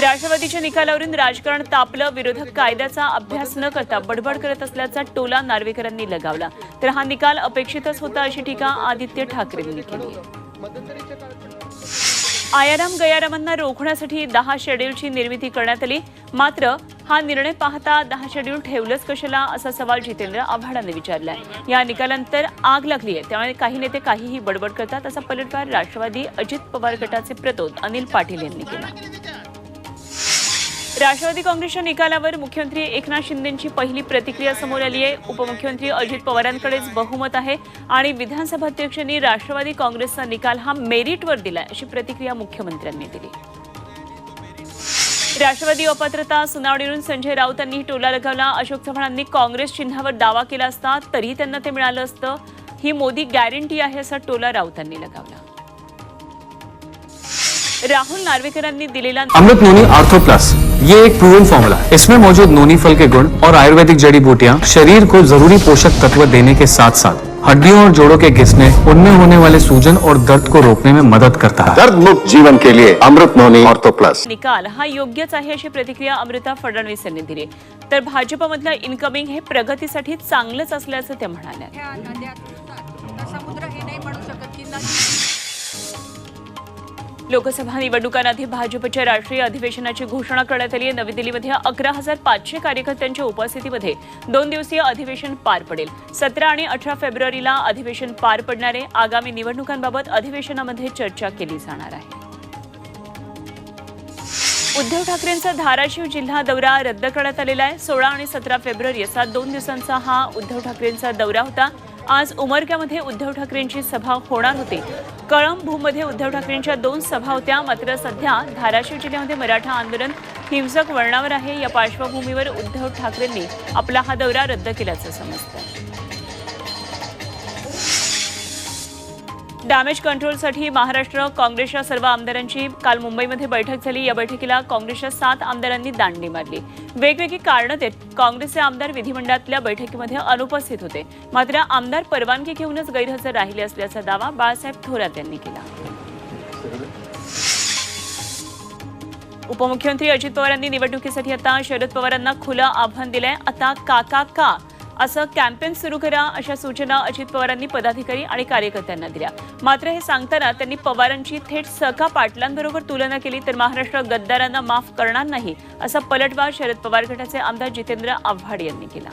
राष्ट्रवादीच्या निकालावरून राजकारण तापलं विरोधक कायद्याचा अभ्यास न करता बडबड करत असल्याचा टोला नार्वेकरांनी लगावला. तर हा निकाल अपेक्षितच होता अशी टीका आदित्य ठाकरेंनी केली. आयाराम गयारामांना रोखण्यासाठी दहा शेड्यूलची निर्मिती करण्यात आली. मात्र हा निर्णय पाहता दहा शेड्यूल ठेवलंच कशाला असा सवाल जितेंद्र आव्हाडांनी विचारलाय. या निकालानंतर आग लागली आहे. त्यामुळे काही नेते काहीही बडबड करतात असा पलटवार राष्ट्रवादी अजित पवार गटाचे प्रतोद अनिल पाटील यांनी केला. राष्ट्रवादी काँग्रेसच्या निकालावर मुख्यमंत्री एकनाथ शिंदेंची पहिली प्रतिक्रिया समोर आली आहे. उपमुख्यमंत्री अजित पवारांकडेच बहुमत आहे आणि विधानसभा अध्यक्षांनी राष्ट्रवादी काँग्रेसचा निकाल हा मेरिटवर दिलाय अशी प्रतिक्रिया मुख्यमंत्र्यांनी दिली. राष्ट्रवादी अपात्रता सुनावणीवरून संजय राऊतांनी टोला लगावला. अशोक चव्हाणांनी काँग्रेस चिन्हावर दावा केला असता तरी त्यांना ते मिळालं असतं. ही मोदी गॅरंटी आहे असा टोला राऊतांनी लगावला. राहुल नार्वेकरांनी दिलेला अमृत नोनी आर्थो प्लस. ये एक प्रूवन फॉर्मूला है। इसमें मौजूद नोनी फल के गुण और आयुर्वेदिक जड़ी बूटियाँ शरीर को जरूरी पोषक तत्व देने के साथ साथ हड्डियों और जोड़ों के घिसने उनमें होने वाले सूजन और दर्द को रोकने में मदद करता है। दर्द मुक्त जीवन के लिए अमृत नोनी ऑर्थो प्लस। निकाल हा योग्यच आहे अशी प्रतिक्रिया अमृता फडणवीस यांनी दिली. तर भाजपमधलं इन्कमिंग हे प्रगतीसाठी चांगलंच असल्याचं ते म्हणाल्या लोकसभा निवडणुकांआधी भाजपच्या राष्ट्रीय अधिवेशनाची घोषणा करण्यात आली आहे. नवी दिल्लीमध्ये अकरा हजार पाचशे कार्यकर्त्यांच्या उपस्थितीमध्ये दोन दिवसीय अधिवेशन पार पडेल. सतरा आणि अठरा फेब्रुवारीला अधिवेशन पार पडणारे आगामी निवडणुकांबाबत अधिवेशनामध्ये चर्चा केली जाणार आहे. उद्धव ठाकरेंचा धाराशिव जिल्हा दौरा रद्द करण्यात आलेला आहे. सोळा आणि सतरा फेब्रुवारी असा दोन दिवसांचा हा उद्धव ठाकरेंचा दौरा होता. आज उमरग्यामध्ये उद्धव ठाकरेंची सभा होणार होती. कळंबभूमध्ये उद्धव ठाकरेंच्या दोन सभा होत्या. मात्र सध्या धाराशिव जिल्ह्यामध्ये मराठा आंदोलन हिंसक वळणावर आहे. या पार्श्वभूमीवर उद्धव ठाकरेंनी आपला हा दौरा रद्द केल्याचं समजतं. डॅमेज कंट्रोलसाठी महाराष्ट्र काँग्रेसच्या सर्व आमदारांची काल मुंबईमध्ये बैठक झाली. या बैठकीला काँग्रेसच्या सात आमदारांनी दांडी मारली. वेगवेगळी कारणं देत काँग्रेसचे आमदार विधिमंडळातल्या बैठकीमध्ये अनुपस्थित होते. मात्र आमदार परवानगी घेऊनच गैरहजर राहिले असल्याचा दावा बाळासाहेब थोरात यांनी केला. उपमुख्यमंत्री अजित पवार यांनी निवडणुकीसाठी आता शरद पवारांना खुलं आव्हान दिलंय. आता काका का? असं कॅम्पेन सुरू करा अशा सूचना अजित पवारांनी पदाधिकारी आणि कार्यकर्त्यांना दिल्या. मात्र हे सांगताना त्यांनी पवारांची थेट सका पाटलांबरोबर तुलना केली तर महाराष्ट्र गद्दारांना माफ करणार नाही असा पलटवार शरद पवार गटाचे आमदार जितेंद्र आव्हाड यांनी केला.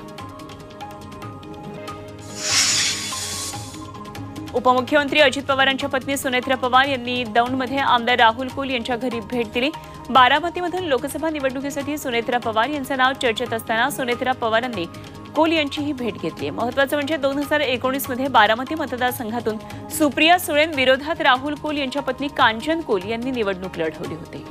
उपमुख्यमंत्री अजित पवारांच्या पत्नी सुनेत्रा पवार यांनी दौंडमध्ये आमदार राहुल कुल यांच्या घरी भेट दिली. बारामतीमधून लोकसभा निवडणुकीसाठी सुनेत्रा पवार यांचं नाव चर्चेत असताना सुनेत्रा पवारांनी कोल यांचीही भेट घेतली. महत्वाचं म्हणजे दोन हजार एकोणीसमध्ये बारामती मतदारसंघातून सुप्रिया सुळेन विरोधात राहुल कोल यांच्या पत्नी कांचन कोल यांनी निवडणूक लढवली होती.